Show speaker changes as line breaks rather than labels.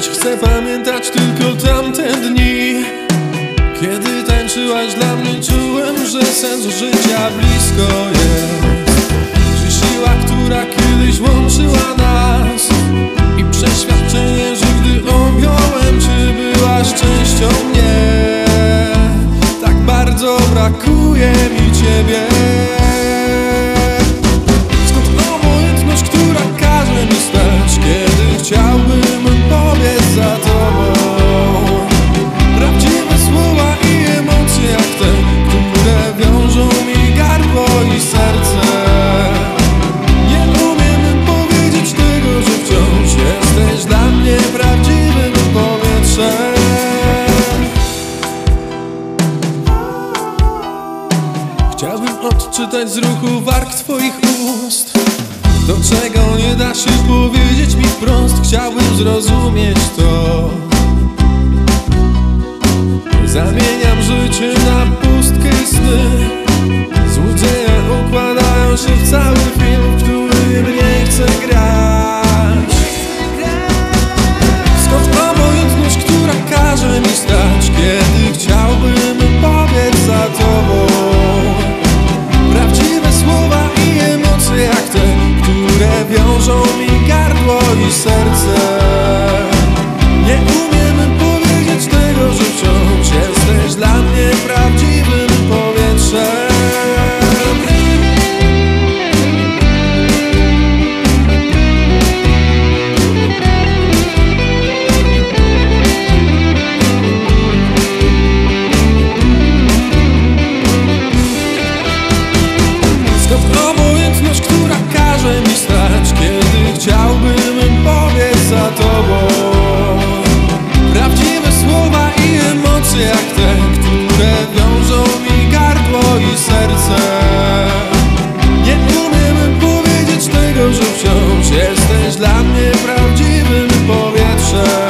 Dziś chcę pamiętać tylko tamte dni. Kiedy tańczyłaś dla mnie Czułem, że sens życia blisko jest. Że siła, która kiedyś łączyła nas. I przeświadczenie, że gdy objąłem Cię Byłaś częścią mnie. Tak bardzo brakuje mi Ciebie Odczytać z ruchu warg twoich ust. To czego nie da się powiedzieć mi wprost Chciałbym zrozumieć to. Zamieniam życie na pustkę sny. Złudzenia układają wciąż Jesteś dla mnie prawdziwym powietrzem.